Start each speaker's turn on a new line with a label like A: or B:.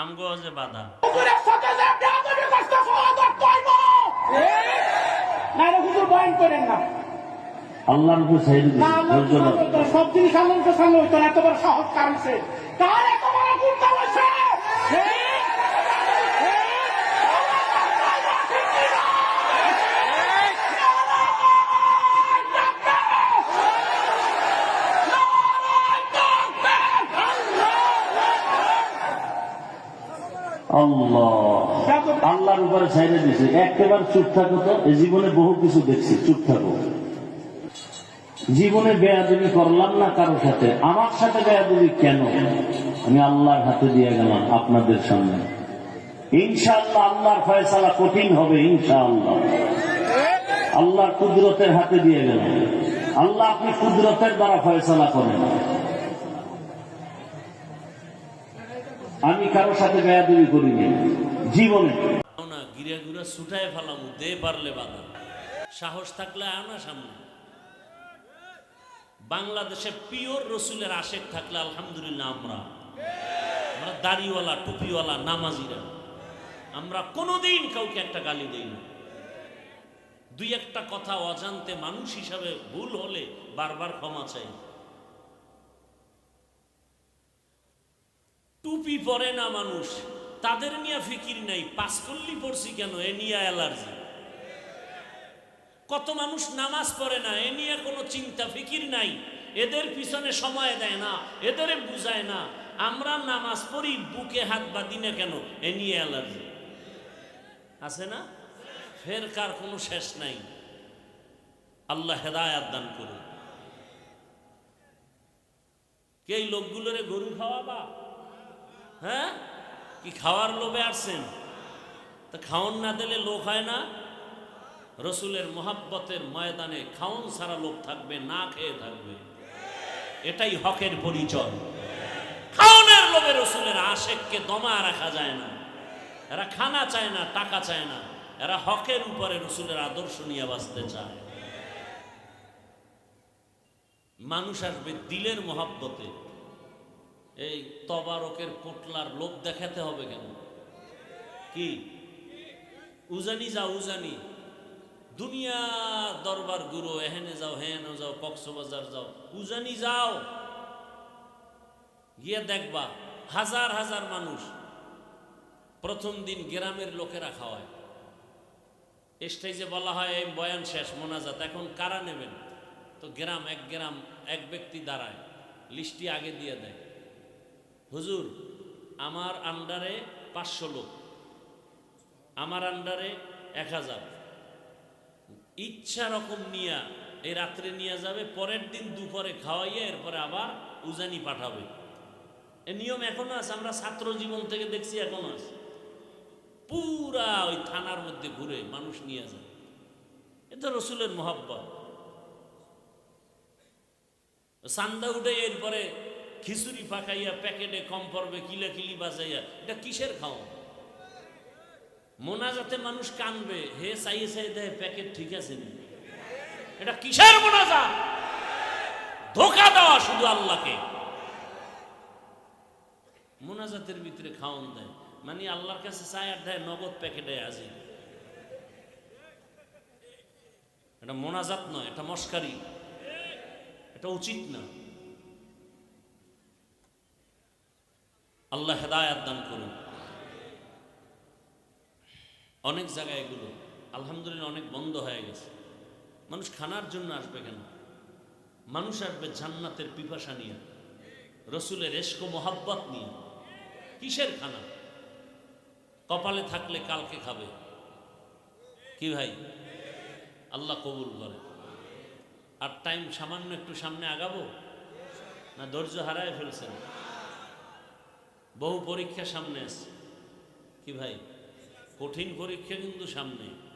A: আমগো যে বাধা।
B: হুজুরের সাথে যে বেয়াদবি করতে খাওয়া করতে হইব না রে হুজুর বয়ান করেন না।
C: আল্লাহর উপর ছেড়ে দিয়েছে
B: না আল্লাহ সব জিনিস আল্লাহর সামনে হইতো না এত বড় সাহস কারণছে তার
C: আল্লাহর উপরে ছেড়ে দিয়েছে একেবারে চুপ থাকো তো। এই জীবনে বহু কিছু দেখছি, চুপ থাকো। জীবনে বেয়াদবি করলাম না কারোর সাথে? আমার সাথে বেয়াদবি কেন? আমি আল্লাহর হাতে দিয়ে গেলাম আপনাদের সামনে। ইনশাআল্লাহ আল্লাহর ফয়সালা কঠিন হবে, ইনশাআল্লাহ। আল্লাহর কুদরতের হাতে দিয়ে গেলাম। আল্লাহ আপনি কুদরতের দ্বারা ফয়সালা করেন। আমি কারোর সাথে বেয়াদবি করিনি, জীবনে।
A: না ছুটায় ফেলাম, দে পারলে বাধা। সাহস থাকলে সামনে। বাংলাদেশে পিওর রসুলের আশেক থাকলে আলহামদুলিল্লাহ আমরা। আমরা দাড়িওয়ালা, টুপিওয়ালা, নামাজিরা। আমরা কোনোদিন কাউকে একটা গালি দেই না। দুই একটা কথা অজান্তে মানুষ হিসাবে ভুল হলে বারবার ক্ষমা চাই। টুপি পরে না মানুষ? তাদের নিয়ে ফিকির নাই পাস পাঁচকল্লি পড়ছি কেন? এ নিয়ে অ্যালার্জি। কত মানুষ নামাজ পড়ে না, এ নিয়ে কোনো চিন্তা, ফিকির নাই। এদের পিছনে সময় দেয় না, এদের বুঝায় না। আমরা নামাজ পড়ি, বুকে হাত বাঁধি না কেন? এ নিয়ে অ্যালার্জি। আছে না? ফের কার কোনো শেষ নাই। আল্লাহ হেদায়াত দান করুন। কে এই লোকগুলোরে গরু খাওয়াবা? হ্যাঁ? কি খাওয়ার লোভে আসছেন? তা খাওন না দিলে লোক হয় না? রসুলের মোহাব্বতের ময়দানে খাওন ছাড়া লোক থাকবে, না খেয়ে থাকবে। এটাই হকের পরিচয়। খাওনের লোভে রসুলের আশেককে দমা রাখা যায় না। এরা খানা চায় না, টাকা চায় না। এরা হকের উপরে রসুলের আদর্শ নিয়ে বাঁচতে চায়। মানুষ আসবে দিলের মহাব্বতে। এই তবারকের পোটলার লোভ দেখাতে হবে কেন? কি? উজানি যাও, উজানি। দুনিয়া দরবার গুরু, এহেনে যাও হেনে যাও, কক্সবাজার যাও। উজানি যাও। গিয়ে দেখবা, হাজার হাজার মানুষ প্রথম দিন গ্রামের লোকেরা খাওয়ায়। স্টেজে বলা হয়, এই বয়ান শেষ, মোনাজাত। এখন কারা নেবেন? তো গ্রাম, এক গ্রাম, এক ব্যক্তি দাঁড়ায়, লিস্টটি আগে দিয়ে দেয়। হুজুর, আমার আন্ডারে পাঁচশো লোক, আমার আন্ডারে এক হাজার। ইচ্ছা রকম নিয়া এই রাত্রে নিয়ে যাবে, পরের দিন দুপুরে খাওয়াইয়া এরপরে আবার উজানি পাঠাবে। এ নিয়ম এখনও আছে, আমরা ছাত্র জীবন থেকে দেখছি এখনও আছে। পুরা ওই থানার মধ্যে ঘুরে মানুষ নিয়ে যায়। এটা রসুলের মহাব্বা সান্দা উঠে এরপরে খিচুড়ি পাকাইয়া প্যাকেটে কম পড়বে, কিলা কিলি বাজাইয়া। এটা কিসের খাওয়া মোনাজাতে মানুষ কানবে, হে চাইয়ে চাইয়ে দেয়, প্যাকেট ঠিক আছে এটা কিসের মোনাজাত? ধোকা দেওয়া শুধু আল্লাহকে। মোনাজাতের ভিতরে খাওয়ান দেয়। মানে আল্লাহর কাছে চায় আর দেয়, নগদ প্যাকেটে আজি। এটা মোনাজাত নয়, এটা মস্কারি। এটা উচিত না। আল্লাহ হেদায়াত দান করুন। অনেক জায়গায় এগুলো, আলহামদুলিল্লাহ অনেক বন্ধ হয়ে গেছে। মানুষ খানার জন্য আসবে কেন? মানুষ আসবে জান্নাতের পিপাসা নিয়ে, রসুলের এস্কো মোহাব্বত নিয়ে। কিসের খানা? কপালে থাকলে কালকে খাবে। কি ভাই? আল্লাহ কবুল করে। আর টাইম সামান্য একটু সামনে আগাবো? না ধৈর্য হারায় ফেলছেন? বহু পরীক্ষা সামনে আছে। কি ভাই? কঠিন পরীক্ষা কিন্তু সামনে।